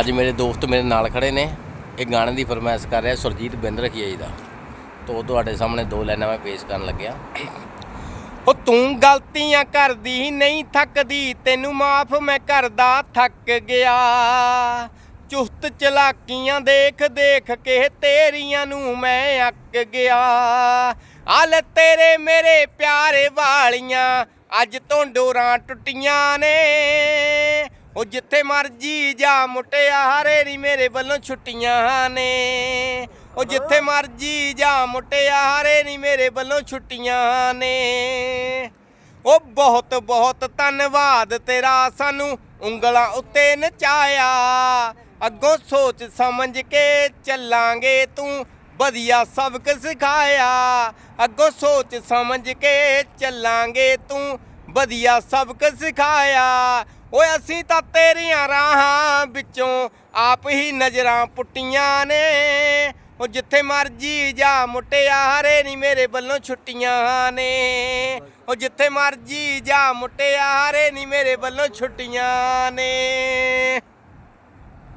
ਅੱਜ ਮੇਰੇ ਦੋਸਤ ਮੇਰੇ ਨਾਲ ਖੜੇ ਨੇ। ਇਹ ਗਾਣੇ ਦੀ ਫਰਮਾਇਸ਼ ਕਰ ਰਿਹਾ ਸੁਰਜੀਤ ਬਿੰਦ ਰਖੀਆ ਜੀ ਦਾ। ਤੋਂ ਤੁਹਾਡੇ ਸਾਹਮਣੇ ਦੋ ਲਾਈਨਾਂ ਮੈਂ ਪੇਸ਼ ਕਰਨ ਲੱਗਿਆ। ਉਹ ਤੂੰ ਗਲਤੀਆਂ ਕਰਦੀ ਨਹੀਂ ਥੱਕਦੀ, ਤੈਨੂੰ ਮਾਫ ਮੈਂ ਕਰਦਾ ਥੱਕ ਗਿਆ। ਚੁਸਤ ਚਲਾਕੀਆਂ ਦੇਖ ਦੇਖ ਕੇ ਤੇਰੀਆਂ ਨੂੰ ਮੈਂ ਅੱਕ ਗਿਆ। ਆਲ ਤੇਰੇ ਮੇਰੇ ਪਿਆਰੇ ਵਾਲੀਆਂ, ਅੱਜ ਤੋਂ ਡੋਰਾਂ ਟੁੱਟੀਆਂ ਨੇ। ਉਹ ਜਿੱਥੇ ਮਰਜ਼ੀ ਜਾ ਮੁਟਿਆਰੇ ਨੀ ਮੇਰੇ ਵੱਲੋਂ ਛੁੱਟੀਆਂ ਨੇ। ਉਹ ਜਿੱਥੇ ਮਰਜ਼ੀ ਜਾ ਮੁਟਿਆਰੇ ਨੀ ਮੇਰੇ ਵੱਲੋਂ ਛੁੱਟੀਆਂ ਨੇ। ਉਹ ਬਹੁਤ ਬਹੁਤ ਧੰਨਵਾਦ ਤੇਰਾ ਸਾਨੂੰ ਉਂਗਲਾਂ ਉੱਤੇ ਨਚਾਇਆ। ਅੱਗੋਂ ਸੋਚ ਸਮਝ ਕੇ ਚੱਲਾਂਗੇ ਤੂੰ ਵਧੀਆ ਸਬਕ ਸਿਖਾਇਆ। ਅੱਗੋਂ ਸੋਚ ਸਮਝ ਕੇ ਚੱਲਾਂਗੇ ਤੂੰ ਵਧੀਆ ਸਬਕ ਸਿਖਾਇਆ। ਓਏ ਅਸੀਂ ਤਾਂ ਤੇਰੀਆਂ ਰਾਹਾਂ ਵਿੱਚੋਂ ਆਪ ਹੀ ਨਜ਼ਰਾਂ ਪੁੱਟੀਆਂ ਨੇ। ਉਹ ਜਿੱਥੇ ਮਰਜ਼ੀ ਜਾ ਮੁਟਿਆਰੇ ਨਹੀਂ ਮੇਰੇ ਵੱਲੋਂ ਛੁੱਟੀਆਂ ਨੇ। ਉਹ ਜਿੱਥੇ ਮਰਜ਼ੀ ਜਾ ਮੁਟਿਆਰੇ ਨਹੀਂ ਮੇਰੇ ਵੱਲੋਂ ਛੁੱਟੀਆਂ ਨੇ।